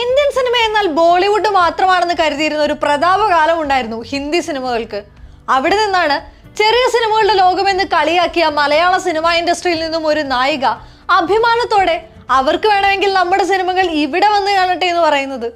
Indian cinema എന്നാൽ ബോളിവുഡ് മാത്രമാണെന്ന് കരുതിയിരുന്ന ഒരു പ്രതാപകാലം ഉണ്ടായിരുന്നു ഹിന്ദി സിനിമകൾക്ക്. അവിടെ നിന്നാണ് ചെറിയ സിനിമകളുടെ ലോകമെന്ന് കളിയാക്കിയ മലയാള സിനിമ ഇൻഡസ്ട്രിയിൽ നിന്നും ഒരു നായിക അഭിമാനത്തോടെ അവർക്ക് വേണമെങ്കിൽ നമ്മുടെ സിനിമകൾ ഇവിടെ വന്ന് കാണട്ടെ എന്ന് പറയുന്നത്.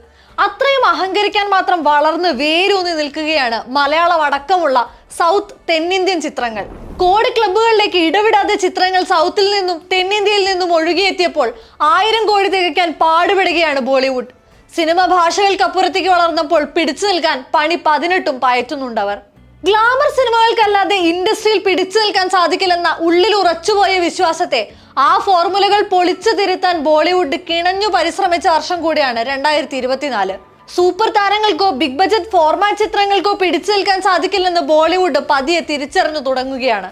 അത്രയും അഹങ്കരിക്കാൻ മാത്രം വളർന്ന് വേരൂന്നി നിൽക്കുകയാണ് മലയാളം അടക്കമുള്ള സൗത്ത് തെന്നിന്ത്യൻ ചിത്രങ്ങൾ. കോടി ക്ലബ്ബുകളിലേക്ക് ഇടവിടാതെ ചിത്രങ്ങൾ സൗത്തിൽ നിന്നും തെന്നിന്ത്യയിൽ നിന്നും ഒഴുകിയെത്തിയപ്പോൾ ആയിരം കോടി തികയ്ക്കാൻ പാടുപെടുകയാണ് ബോളിവുഡ്. സിനിമ ഭാഷകൾക്കപ്പുറത്തേക്ക് വളർന്നപ്പോൾ പിടിച്ചു നിൽക്കാൻ പണി പതിനെട്ടും പയറ്റുന്നുണ്ടവർ. ഗ്ലാമർ സിനിമകൾക്കല്ലാതെ ഇൻഡസ്ട്രിയിൽ പിടിച്ചു നിൽക്കാൻ സാധിക്കില്ലെന്ന ഉള്ളിൽ ഉറച്ചുപോയ വിശ്വാസത്തെ ആ ഫോർമുലകൾ പൊളിച്ചു തിരുത്താൻ ബോളിവുഡ് കിണഞ്ഞു പരിശ്രമിച്ച വർഷം കൂടിയാണ് രണ്ടായിരത്തി ഇരുപത്തിനാല്. സൂപ്പർ താരങ്ങൾക്കോ ബിഗ് ബജറ്റ് ഫോർമാറ്റ് ചിത്രങ്ങൾക്കോ പിടിച്ചു നിൽക്കാൻ സാധിക്കില്ലെന്ന് ബോളിവുഡ് പതിയെ തിരിച്ചറിഞ്ഞു തുടങ്ങുകയാണ്.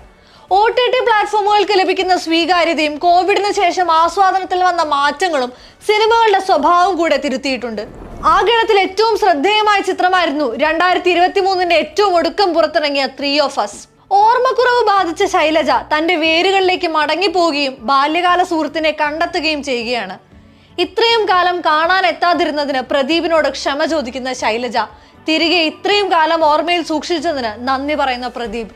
ഒ ടി ടി പ്ലാറ്റ്ഫോമുകൾക്ക് ലഭിക്കുന്ന സ്വീകാര്യതയും കോവിഡിന് ശേഷം ആസ്വാദനത്തിൽ വന്ന മാറ്റങ്ങളും സിനിമകളുടെ സ്വഭാവം കൂടെ തിരുത്തിയിട്ടുണ്ട്. ആ ഗണത്തിൽ ഏറ്റവും ശ്രദ്ധേയമായ ചിത്രമായിരുന്നു രണ്ടായിരത്തി ഇരുപത്തി മൂന്നിന്റെ ഏറ്റവും ഒടുക്കം പുറത്തിറങ്ങിയ ത്രീ ഓഫ് അസ് ഓർമ്മക്കുറവ് ബാധിച്ച ശൈലജ തന്റെ വേരുകളിലേക്ക് മടങ്ങിപ്പോവുകയും ബാല്യകാല സുഹൃത്തിനെ കണ്ടെത്തുകയും ചെയ്യുകയാണ്. ഇത്രയും കാലം കാണാൻ എത്താതിരുന്നതിന് പ്രദീപിനോട് ക്ഷമ ചോദിക്കുന്ന ശൈലജ തിരികെ ഇത്രയും കാലം ഓർമ്മയിൽ സൂക്ഷിച്ചതിന് നന്ദി പറയുന്ന പ്രദീപ്.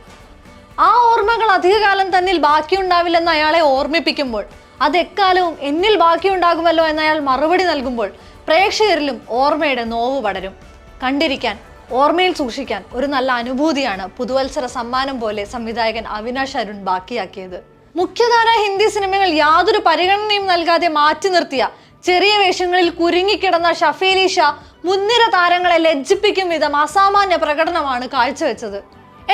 ആ ഓർമ്മകൾ അധികകാലം തന്നിൽ ബാക്കിയുണ്ടാവില്ലെന്ന് അയാളെ ഓർമ്മിപ്പിക്കുമ്പോൾ അത് എക്കാലവും എന്നിൽ ബാക്കിയുണ്ടാകുമല്ലോ എന്ന് അയാൾ മറുപടി നൽകുമ്പോൾ പ്രേക്ഷകരിലും ഓർമ്മയുടെ നോവ് പടരും. കണ്ടിരിക്കാൻ ഓർമ്മയിൽ സൂക്ഷിക്കാൻ ഒരു നല്ല അനുഭൂതിയാണ് പുതുവത്സര സമ്മാനം പോലെ സംവിധായകൻ അവിനാഷ് അരുൺ ബാക്കിയാക്കിയത്. മുഖ്യധാര ഹിന്ദി സിനിമകൾ യാതൊരു പരിഗണനയും നൽകാതെ മാറ്റി നിർത്തിയ ചെറിയ വേഷങ്ങളിൽ കുരുങ്ങിക്കിടന്ന ഷഫീലി ഷാ മുൻനിര താരങ്ങളെ ലജ്ജിപ്പിക്കും വിധം അസാമാന്യ പ്രകടനമാണ് കാഴ്ചവെച്ചത്.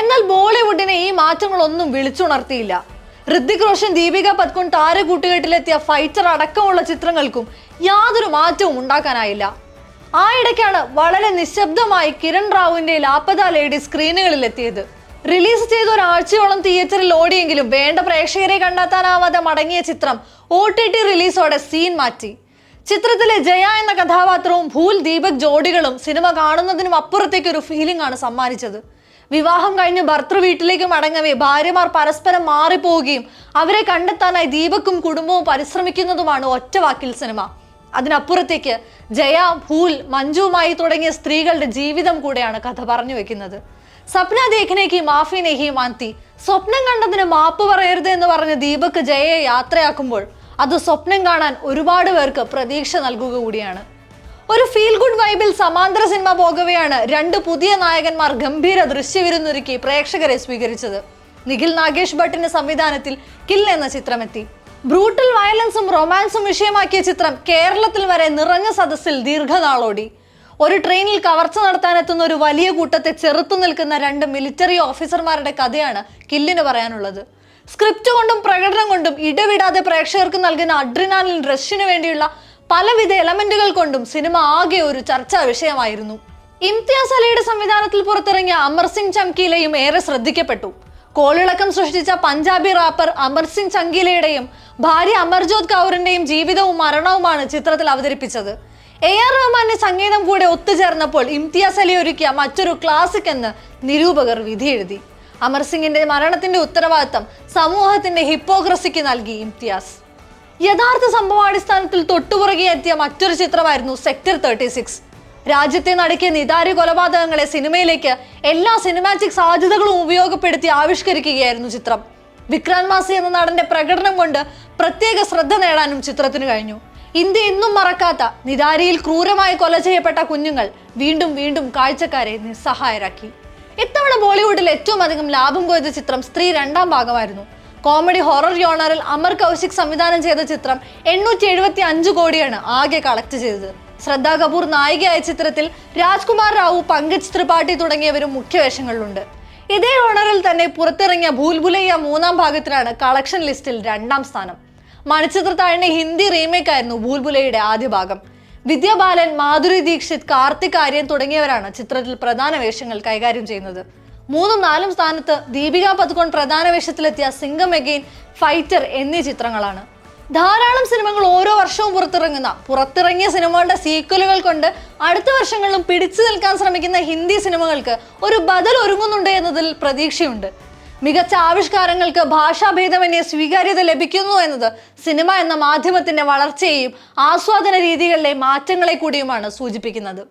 എന്നാൽ ബോളിവുഡിനെ ഈ മാറ്റങ്ങളൊന്നും വിളിച്ചുണർത്തിയില്ല. ഋത്തിക് റോഷൻ ദീപിക പത്കുൺ താരകൂട്ടുകെട്ടിലെത്തിയ ഫൈറ്റർ അടക്കമുള്ള ചിത്രങ്ങൾക്കും യാതൊരു മാറ്റവും ഉണ്ടാക്കാനായില്ല. ആ ഇടയ്ക്കാണ് വളരെ നിശബ്ദമായി കിരൺ റാവുവിന്റെ ലാപ്പത ലേഡി സ്ക്രീനുകളിൽ എത്തിയത് റിലീസ് ചെയ്ത ഒരാഴ്ചയോളം തിയേറ്ററിൽ ഓടിയെങ്കിലും വേണ്ട പ്രേക്ഷകരെ കണ്ടെത്താനാവാതെ മടങ്ങിയ ചിത്രം ഒ ടി ടി റിലീസോടെ സീൻ മാറ്റി. ചിത്രത്തിലെ ജയ എന്ന കഥാപാത്രവും ഭൂൽ ദീപക് ജോഡികളും സിനിമ കാണുന്നതിനും അപ്പുറത്തേക്ക് ഒരു ഫീലിംഗ് ആണ് സമ്മാനിച്ചത്. വിവാഹം കഴിഞ്ഞ് ഭർത്തൃ വീട്ടിലേക്ക് മടങ്ങവേ ഭാര്യമാർ പരസ്പരം മാറിപ്പോവുകയും അവരെ കണ്ടെത്താനായി ദീപക്കും കുടുംബവും പരിശ്രമിക്കുന്നതുമാണ് ഒറ്റവാക്കിൽ സിനിമ. അതിനപ്പുറത്തേക്ക് ജയ ഭൂൽ മഞ്ജുമായി തുടങ്ങിയ സ്ത്രീകളുടെ ജീവിതം കൂടെയാണ് കഥ പറഞ്ഞു വെക്കുന്നത്. സപ്ന ദേഖ്നേക്ക് മാഫി നെഹി മാന്തി സ്വപ്നം കണ്ടതിന് മാപ്പ് പറയരുത് എന്ന് പറഞ്ഞ് ദീപക് ജയയെ യാത്രയാക്കുമ്പോൾ അത് സ്വപ്നം കാണാൻ ഒരുപാട് പേർക്ക് പ്രതീക്ഷ നൽകുക കൂടിയാണ്. ഒരു ഫീൽ ഗുഡ് വൈബിൽ സമാന്തര സിനിമ പോകവെയാണ് രണ്ട് പുതിയ നായകന്മാർ ഗംഭീര ദൃശ്യവിരുന്നൊരുക്കി പ്രേക്ഷകരെ സ്വീകരിച്ചത്. നിഖിൽ നാഗേഷ് ഭട്ടിന്റെ സംവിധാനത്തിൽ കിൽ എന്ന ചിത്രമെത്തി. ബ്രൂട്ടൽ വയലൻസും റൊമാൻസും വിഷയമാക്കിയ ചിത്രം കേരളത്തിൽ വരെ നിറഞ്ഞ സദസ്സിൽ ദീർഘനാളോടി. ഒരു ട്രെയിനിൽ കവർച്ച നടത്താനെത്തുന്ന ഒരു വലിയ കൂട്ടത്തെ ചെറുത്തു നിൽക്കുന്ന രണ്ട് മിലിറ്ററി ഓഫീസർമാരുടെ കഥയാണ് കില്ലിന് പറയാനുള്ളത്. സ്ക്രിപ്റ്റ് കൊണ്ടും പ്രകടനം കൊണ്ടും ഇടവിടാതെ പ്രേക്ഷകർക്ക് നൽകുന്ന അഡ്രിനാലിൻ റഷിന് വേണ്ടിയുള്ള പലവിധ എലമെന്റുകൾ കൊണ്ടും സിനിമ ആകെ ഒരു ചർച്ചാ വിഷയമായിരുന്നു. ഇംതിയാസ് അലിയുടെ സംവിധാനത്തിൽ പുറത്തിറങ്ങിയ അമർ സിംഗ് ചംകീലയും ഏറെ ശ്രദ്ധിക്കപ്പെട്ടു. കോളിളക്കം സൃഷ്ടിച്ച പഞ്ചാബി റാപ്പർ അമർ സിംഗ് ചങ്കീലയുടെയും ഭാര്യ അമർജോത് കൗറിന്റെയും ജീവിതവും മരണവുമാണ് ചിത്രത്തിൽ അവതരിപ്പിച്ചത്. എ ആർ റഹ്മാന്റെ സംഗീതം കൂടെ ഒത്തുചേർന്നപ്പോൾ ഇംതിയാസ് അലി ഒരുക്കിയ മറ്റൊരു ക്ലാസിക് എന്ന് നിരൂപകർ വിധിയെഴുതി. അമർ സിംഗിന്റെ മരണത്തിന്റെ ഉത്തരവാദിത്തം സമൂഹത്തിന്റെ ഹിപ്പോക്രസിക്ക് നൽകി ഇംതിയാസ്. യഥാർത്ഥ സംഭവാടിസ്ഥാനത്തിൽ തൊട്ടുപുറകെ എത്തിയ മറ്റൊരു ചിത്രമായിരുന്നു സെക്ടർ തേർട്ടി സിക്സ് രാജ്യത്തെ നടക്കിയ നിതാര കൊലപാതകങ്ങളെ സിനിമയിലേക്ക് എല്ലാ സിനിമാറ്റിക് സാധ്യതകളും ഉപയോഗപ്പെടുത്തി ആവിഷ്കരിക്കുകയായിരുന്നു ചിത്രം. വിക്രാന്ത് മാസി എന്ന നടന്റെ പ്രകടനം കൊണ്ട് പ്രത്യേക ശ്രദ്ധ നേടാനും ചിത്രത്തിന് കഴിഞ്ഞു. ഇന്ത്യ ഇന്നും മറക്കാത്ത നിതാരിയിൽ ക്രൂരമായി കൊല ചെയ്യപ്പെട്ട കുഞ്ഞുങ്ങൾ വീണ്ടും വീണ്ടും കാഴ്ചക്കാരെ നിസ്സഹായരാക്കി. ഇത്തവണ ബോളിവുഡിൽ ഏറ്റവും അധികം ലാഭം കൊയ്ത ചിത്രം സ്ത്രീ രണ്ടാം ഭാഗമായിരുന്നു. കോമഡി ഹൊറർ യോണറിൽ അമർ കൗശിക് സംവിധാനം ചെയ്ത ചിത്രം എണ്ണൂറ്റി എഴുപത്തി അഞ്ച് കോടിയാണ് ആകെ കളക്ട് ചെയ്തത്. ശ്രദ്ധ കപൂർ നായികയായ ചിത്രത്തിൽ രാജ്കുമാർ റാവു പങ്കജ് ത്രിപാഠി തുടങ്ങിയവരും മുഖ്യവേഷങ്ങളിലുണ്ട് ഇതേ ഓണറിൽ തന്നെ പുറത്തിറങ്ങിയ ഭൂൽഭുലയ്യ മൂന്നാം ഭാഗത്തിലാണ് കളക്ഷൻ ലിസ്റ്റിൽ രണ്ടാം സ്ഥാനം. മണിച്ചിത്രത്താഴിന്റെ ഹിന്ദി റീമേക്ക് ആയിരുന്നു ഭൂൽഭുലയുടെ ആദ്യ ഭാഗം. വിദ്യാബാലൻ മാധുരി ദീക്ഷിത് കാർത്തിക് ആര്യൻ തുടങ്ങിയവരാണ് ചിത്രത്തിൽ പ്രധാന വേഷങ്ങൾ കൈകാര്യം ചെയ്യുന്നത്. മൂന്നും നാലും സ്ഥാനത്ത് ദീപിക പതുക്കോൺ പ്രധാന വേഷത്തിലെത്തിയ സിംഗം എഗെയിൻ ഫൈറ്റർ എന്നീ ചിത്രങ്ങളാണ്. ധാരാളം സിനിമകൾ ഓരോ വർഷവും പുറത്തിറങ്ങുന്ന പുറത്തിറങ്ങിയ സിനിമകളുടെ സീക്വലുകൾ കൊണ്ട് അടുത്ത വർഷങ്ങളിലും പിടിച്ചു നിൽക്കാൻ ശ്രമിക്കുന്ന ഹിന്ദി സിനിമകൾക്ക് ഒരു ബദൽ ഒരുങ്ങുന്നുണ്ട് എന്നതിൽ പ്രതീക്ഷയുണ്ട്. മികച്ച ആവിഷ്കാരങ്ങൾക്ക് ഭാഷാഭേദമന്യേ സ്വീകാര്യത ലഭിക്കുന്നു എന്നത് സിനിമ എന്ന മാധ്യമത്തിന്റെ വളർച്ചയെയും ആസ്വാദന രീതികളിലെ മാറ്റങ്ങളെ കൂടിയുമാണ് സൂചിപ്പിക്കുന്നത്.